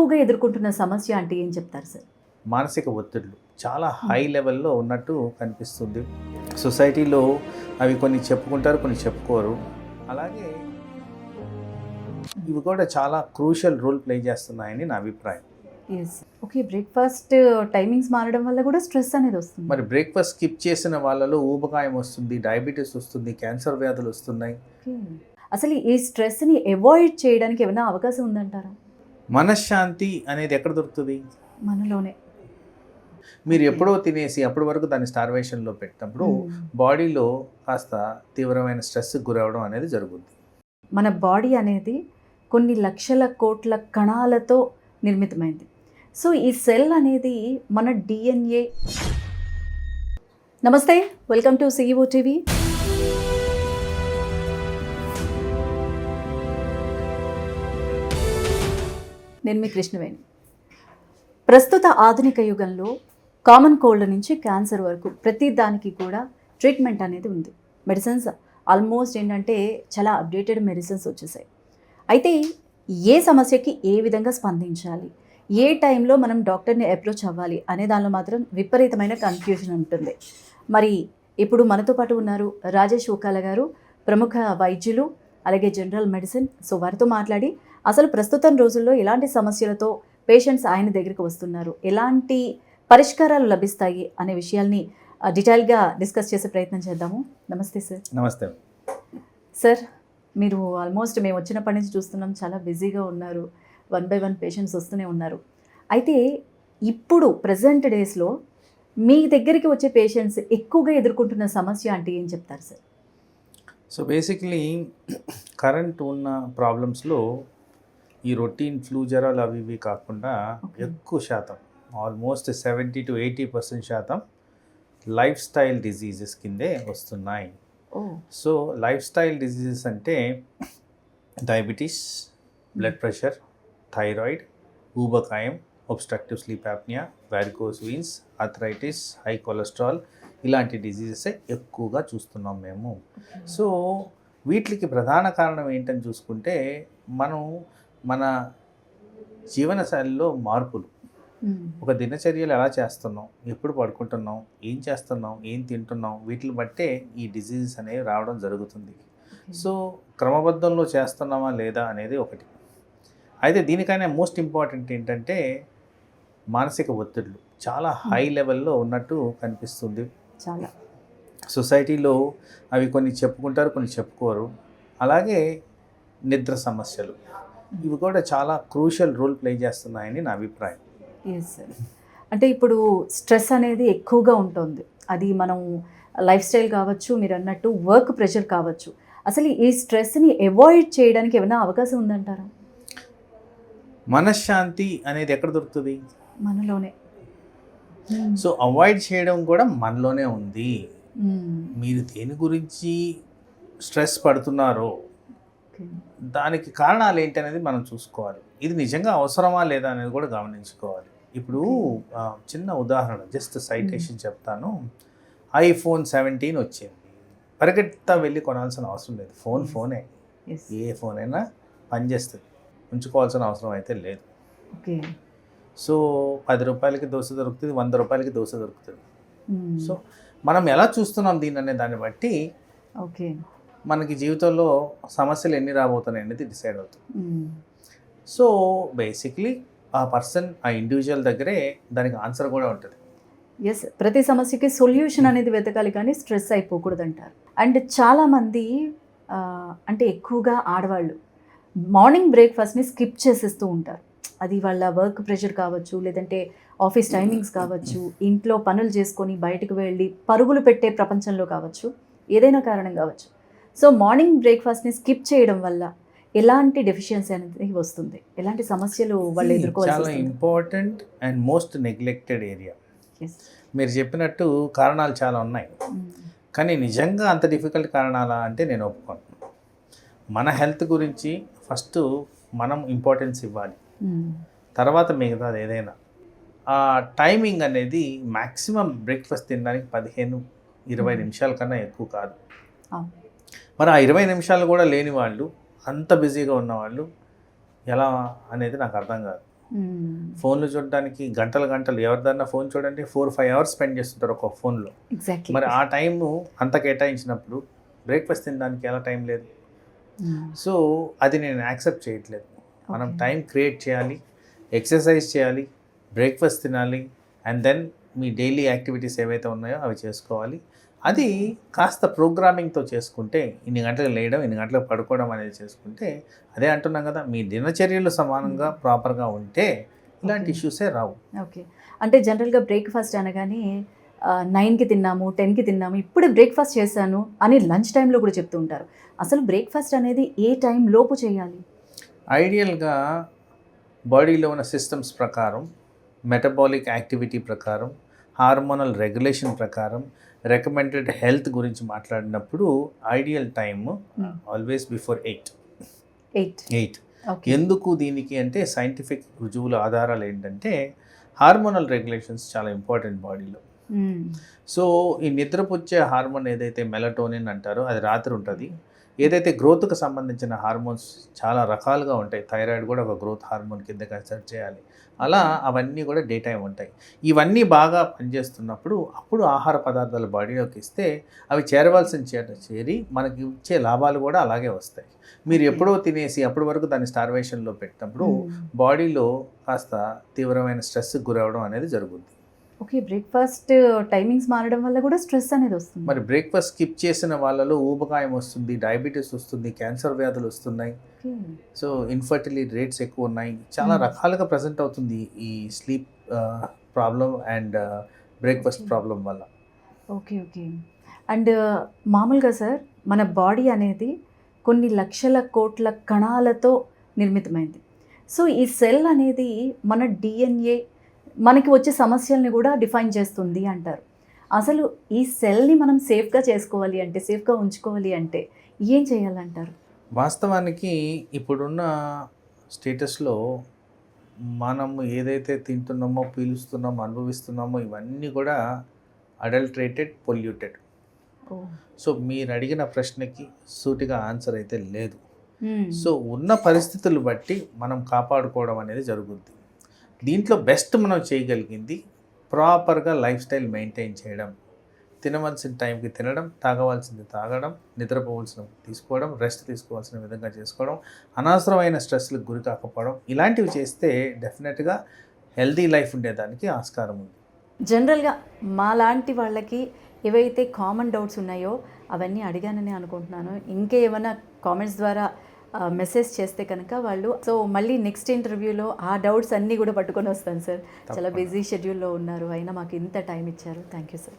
ఎక్కువగా ఎదుర్కొంటున్న సమస్య అంటే ఏం చెప్తారు సార్? మానసిక ఒత్తిడులు చాలా హై లెవెల్లో ఉన్నట్టు కనిపిస్తుంది. సొసైటీలో అవి కొన్ని చెప్పుకుంటారు కొన్ని చెప్పుకోరు. అలాగే ఇవి కూడా చాలా క్రూషియల్ రోల్ ప్లే చేస్తున్నాయని నా అభిప్రాయం. ఓకే బ్రేక్ఫాస్ట్ టైమింగ్స్ మారడం వల్ల కూడా స్ట్రెస్ అనేది వస్తుంది. మరి బ్రేక్ఫాస్ట్ స్కిప్ చేసిన వాళ్ళలో ఊబకాయం వస్తుంది డయాబెటీస్ వస్తుంది క్యాన్సర్ వ్యాధులు వస్తున్నాయి. అసలు ఈ స్ట్రెస్ని అవాయిడ్ చేయడానికి ఏమైనా అవకాశం ఉందంటారా? మనశ్శాంతి అనేది ఎక్కడ దొరుకుతుంది? మనలోనే. మీరు. ఎప్పుడో తినేసి అప్పటి వరకు దాన్ని స్టార్వేషన్లో పెట్టినప్పుడు. బాడీలో కాస్త తీవ్రమైన స్ట్రెస్ గురవడం అనేది జరుగుద్ది. మన బాడీ అనేది కొన్ని లక్షల కోట్ల కణాలతో నిర్మితమైంది. సో ఈ సెల్ అనేది మన డిఎన్ఏ నమస్తే వెల్కమ్ టు సిఇఓ టీవీ. నేను మీ కృష్ణవేణి. ప్రస్తుత ఆధునిక యుగంలో కామన్ కోల్డ్ నుంచి క్యాన్సర్ వరకు ప్రతి దానికి కూడా ట్రీట్మెంట్ అనేది ఉంది. మెడిసిన్స్ ఆల్మోస్ట్ ఏంటంటే చాలా అప్డేటెడ్ మెడిసిన్స్ వచ్చేసాయి. అయితే ఏ సమస్యకి ఏ విధంగా స్పందించాలి? ఏ టైంలో మనం డాక్టర్ని అప్రోచ్ అవ్వాలి? అనే దానిలో మాత్రం విపరీతమైన కన్ఫ్యూజన్ ఉంటుంది. మరి ఇప్పుడు మనతో పాటు ఉన్నారు రాజేష్ ఓకాల గారు ప్రముఖ వైద్యులు అలాగే జనరల్ మెడిసిన్ సో వారితో మాట్లాడి అసలు ప్రస్తుతం రోజుల్లో ఎలాంటి సమస్యలతో పేషెంట్స్ ఆయన దగ్గరికి వస్తున్నారు? ఎలాంటి పరిష్కారాలు లభిస్తాయి అనే విషయాల్ని డీటెయిల్గా డిస్కస్ చేసే ప్రయత్నం చేద్దాము. నమస్తే సార్. నమస్తే. సార్ మీరు ఆల్మోస్ట్ మేము వచ్చినప్పటి నుంచి చూస్తున్నాం చాలా బిజీగా ఉన్నారు. వన్ బై వన్ పేషెంట్స్ వస్తూనే ఉన్నారు. అయితే ఇప్పుడు ప్రజెంట్ డేస్లో మీ దగ్గరికి వచ్చే పేషెంట్స్ ఎక్కువగా ఎదుర్కొంటున్న సమస్య అంటే ఏం చెప్తారు సార్? సో బేసిక్లీ కరెంట్ ఉన్న ప్రాబ్లమ్స్లో ఈ రొటీన్ ఫ్లూ జ్వరాలు అవి ఇవి కాకుండా. ఎక్కువ శాతం almost seventy to eighty percent శాతం లైఫ్ స్టైల్ డిజీజెస్ కిందే వస్తున్నాయి. సో లైఫ్ స్టైల్ డిజీజెస్ అంటే డయాబెటీస్ బ్లడ్ ప్రెషర్ థైరాయిడ్ ఊబకాయం obstructive sleep apnoea varicose veins arthritis high cholesterol ఇలాంటి డిజీజెస్ ఎక్కువగా చూస్తున్నాం మేము. సో వీటికి ప్రధాన కారణం ఏంటని చూసుకుంటే మనం మన జీవనశైలిలో మార్పులు. ఒక దినచర్యలు ఎలా చేస్తున్నాం? ఎప్పుడు పడుకుంటున్నాం? ఏం చేస్తున్నాం? ఏం తింటున్నాం? వీటిని బట్టే ఈ డిజీజెస్ అనేవి రావడం జరుగుతుంది. సో క్రమబద్ధంలో చేస్తున్నామా లేదా అనేది ఒకటి. అయితే దీనికైనా మోస్ట్ ఇంపార్టెంట్ ఏంటంటే మానసిక ఒత్తిడులు చాలా హై లెవెల్లో ఉన్నట్టు కనిపిస్తుంది. చాలా. సొసైటీలో అవి కొన్ని చెప్పుకుంటారు కొన్ని చెప్పుకోరు. అలాగే నిద్ర సమస్యలు. ఇవి కూడా చాలా క్రూషియల్ రోల్ ప్లే చేస్తున్నాయని నా అభిప్రాయం. ఎస్ సార్ అంటే ఇప్పుడు స్ట్రెస్ అనేది ఎక్కువగా ఉంటుంది. అది మనం లైఫ్ స్టైల్ కావచ్చు మీరు అన్నట్టు వర్క్ ప్రెషర్ కావచ్చు. అసలు ఈ స్ట్రెస్ని అవాయిడ్ చేయడానికి ఏమైనా అవకాశం ఉందంటారా? మనశ్శాంతి అనేది ఎక్కడ దొరుకుతుంది? మనలోనే. సో అవాయిడ్ చేయడం కూడా మనలోనే ఉంది. మ్మ్. మీరు దేని గురించి స్ట్రెస్ పడుతున్నారో. దానికి కారణాలు ఏంటి అనేది మనం చూసుకోవాలి. ఇది నిజంగా అవసరమా లేదా అనేది కూడా గమనించుకోవాలి. ఇప్పుడు చిన్న ఉదాహరణ జస్ట్ సైటేషన్ చెప్తాను. ఐఫోన్ సెవెంటీన్ వచ్చింది. పరిగెత్తా వెళ్ళి కొనాల్సిన అవసరం లేదు. ఫోన్ ఫోనే. ఏ ఫోన్ అయినా పనిచేస్తుంది ఉంచుకోవాల్సిన అవసరం అయితే లేదు. ఓకే. సో పది రూపాయలకి దోశ దొరుకుతుంది వంద రూపాయలకి దోశ దొరుకుతుంది. సో మనం ఎలా చూస్తున్నాం దీన్ని అనే దాన్ని బట్టి ఓకే. మనకి జీవితంలో సమస్యలు ఎన్ని రాబోతున్నాయి అనేది డిసైడ్ అవుతుంది. సో బేసిక్లీ ఆ పర్సన్ ఆ ఇండివిజువల్ దగ్గరే దానికి ఆన్సర్ కూడా ఉంటుంది. ఎస్ ప్రతి సమస్యకి సొల్యూషన్ అనేది వెతకాలి కానీ స్ట్రెస్ అయిపోకూడదు అంటారు అండ్ చాలామంది అంటే ఎక్కువగా ఆడవాళ్ళు మార్నింగ్ బ్రేక్ఫాస్ట్ని స్కిప్ చేసేస్తూ ఉంటారు. అది వాళ్ళ వర్క్ ప్రెషర్ కావచ్చు లేదంటే ఆఫీస్ టైమింగ్స్ కావచ్చు ఇంట్లో పనులు చేసుకొని బయటకు వెళ్ళి పరుగులు పెట్టే ప్రపంచంలో కావచ్చు ఏదైనా కారణం కావచ్చు. సో మార్నింగ్ బ్రేక్ఫాస్ట్ని స్కిప్ చేయడం వల్ల ఎలాంటి డెఫిషియన్సీ అనేది వస్తుంది ఎలాంటి సమస్యలు వాళ్ళు వస్తుంది important and most neglected area. మీరు చెప్పినట్టు కారణాలు చాలా ఉన్నాయి మ్మ్. కానీ నిజంగా అంత డిఫికల్ట్ కారణాలా అంటే నేను ఒప్పుకోను మన హెల్త్ గురించి ఫస్ట్ మనం ఇంపార్టెన్స్ ఇవ్వాలి మ్మ్. తర్వాత మిగతాది ఏదైనా ఆ టైమింగ్ అనేది మ్యాక్సిమం బ్రేక్ఫాస్ట్ తినడానికి పదిహేను ఇరవై Hmm. నిమిషాల కన్నా ఎక్కువ కాదు. మరి ఆ ఇరవై నిమిషాలు కూడా లేని వాళ్ళు అంత బిజీగా ఉన్న వాళ్ళు ఎలా అనేది నాకు అర్థం కాదు. ఫోన్లు చూడడానికి గంటలు గంటలు ఎవరిదన్నా ఫోన్ చూడండి ఫోర్ ఫైవ్ అవర్స్ స్పెండ్ చేస్తుంటారు ఒక ఫోన్లో. ఎగ్జాక్ట్లీ మరి ఆ టైము అంత కేటాయించినప్పుడు బ్రేక్ఫాస్ట్ తినడానికి ఎలా టైం లేదు. సో అది నేను యాక్సెప్ట్ చేయట్లేదు. మనం. టైం క్రియేట్ చేయాలి ఎక్సర్సైజ్ చేయాలి బ్రేక్ఫాస్ట్ తినాలి అండ్ దెన్ మీ డైలీ యాక్టివిటీస్ ఏవైతే ఉన్నాయో అవి చేసుకోవాలి. అది కాస్త ప్రోగ్రామింగ్తో చేసుకుంటే ఇన్ని గంటలకు లేయడం ఇన్ని గంటలకు పడుకోవడం అనేది చేసుకుంటే అదే అంటున్నాం కదా మీ దినచర్యలు సమానంగా ప్రాపర్గా ఉంటే ఇలాంటి. ఇష్యూసే రావు. ఓకే అంటే జనరల్గా బ్రేక్ఫాస్ట్ అనగానే నైన్కి తిన్నాము టెన్కి తిన్నాము ఇప్పుడే బ్రేక్ఫాస్ట్ చేశాను అని లంచ్ టైంలో కూడా చెప్తూ ఉంటారు. అసలు బ్రేక్ఫాస్ట్ అనేది ఏ టైం లోపు చేయాలి? ఐడియల్గా బాడీలో ఉన్న సిస్టమ్స్ ప్రకారం మెటబాలిక్ యాక్టివిటీ ప్రకారం హార్మోనల్ రెగ్యులేషన్ ప్రకారం రికమెండెడ్ హెల్త్ గురించి మాట్లాడినప్పుడు ideal time Hmm. Always before eight. Eight. Eight. ఎందుకు దీనికి అంటే సైంటిఫిక్ రుజువుల ఆధారాలు ఏంటంటే హార్మోనల్ రెగ్యులేషన్స్ చాలా ఇంపార్టెంట్ బాడీలో. సో ఈ నిద్రపుచ్చే హార్మోన్ ఏదైతే మెలటోనిన్ అంటారో అది రాత్రి ఉంటుంది. ఏదైతే గ్రోత్కి సంబంధించిన హార్మోన్స్ చాలా రకాలుగా ఉంటాయి. థైరాయిడ్ కూడా ఒక గ్రోత్ హార్మోన్ కింద కన్సిడర్ చేయాలి. అలా అవన్నీ కూడా డే టైం ఉంటాయి ఇవన్నీ బాగా పనిచేస్తున్నప్పుడు అప్పుడు ఆహార పదార్థాలు బాడీలోకి ఇస్తే అవి చేరవలసిన చేర చేరి మనకి ఇచ్చే లాభాలు కూడా అలాగే వస్తాయి మీరు. ఎప్పుడో తినేసి అప్పటి వరకు దాన్ని స్టార్వేషన్లో పెట్టినప్పుడు. బాడీలో కాస్త తీవ్రమైన స్ట్రెస్కి గురవడం అనేది జరుగుద్ది ఓకే బ్రేక్ఫాస్ట్ టైమింగ్స్ మారడం వల్ల కూడా స్ట్రెస్ అనేది వస్తుంది మరి బ్రేక్ఫాస్ట్ స్కిప్ చేసిన వాళ్ళలో ఊబకాయం వస్తుంది డయాబెటీస్ వస్తుంది క్యాన్సర్ వ్యాధులు వస్తున్నాయి. సో ఇన్ఫర్టిలిటీ రేట్స్ ఎక్కువ ఉన్నాయి చాలా Hmm. రకాలుగా ప్రజెంట్ అవుతుంది ఈ sleep problem and breakfast. Problem వల్ల ఓకే ఓకే అండ్ మామూలుగా సార్ మన బాడీ అనేది కొన్ని లక్షల కోట్ల కణాలతో నిర్మితమైంది సో ఈ సెల్ అనేది మన డిఎన్ఏ మనకి వచ్చే సమస్యల్ని కూడా డిఫైన్ చేస్తుంది అంటారు. అసలు ఈ సెల్ని మనం సేఫ్గా చేసుకోవాలి అంటే సేఫ్గా ఉంచుకోవాలి అంటే ఏం చేయాలంటారు? వాస్తవానికి ఇప్పుడున్న స్టేటస్లో మనం ఏదైతే తింటున్నామో పీలుస్తున్నామో అనుభవిస్తున్నామో ఇవన్నీ కూడా అడల్ట్రేటెడ్ పొల్యూటెడ్. సో మీరు అడిగిన ప్రశ్నకి సూటిగా ఆన్సర్ అయితే లేదు. సో ఉన్న పరిస్థితులు బట్టి మనం కాపాడుకోవడం అనేది జరుగుద్ది. దీంట్లో బెస్ట్ మనం చేయగలిగింది ప్రాపర్గా లైఫ్ స్టైల్ మెయింటైన్ చేయడం. తినవలసిన టైంకి తినడం తాగవలసింది తాగడం నిద్రపోవలసిన తీసుకోవడం రెస్ట్ తీసుకోవాల్సిన విధంగా చేసుకోవడం అనవసరమైన స్ట్రెస్లకు గురి కాకపోవడం ఇలాంటివి చేస్తే డెఫినెట్గా హెల్దీ లైఫ్ ఉండేదానికి ఆస్కారం ఉంది. జనరల్గా మాలాంటి వాళ్ళకి ఏవైతే కామన్ డౌట్స్ ఉన్నాయో అవన్నీ అడిగానని అనుకుంటున్నాను. ఇంకేమైనా కామెంట్స్ ద్వారా మెసేజ్ చేస్తే కనుక వాళ్ళు సో మళ్ళీ నెక్స్ట్ ఇంటర్వ్యూలో ఆ డౌట్స్ అన్నీ కూడా పట్టుకొని వస్తాను సార్ చాలా. బిజీ షెడ్యూల్లో ఉన్నారు అయినా మాకు ఇంత టైం ఇచ్చారు. Thank you sir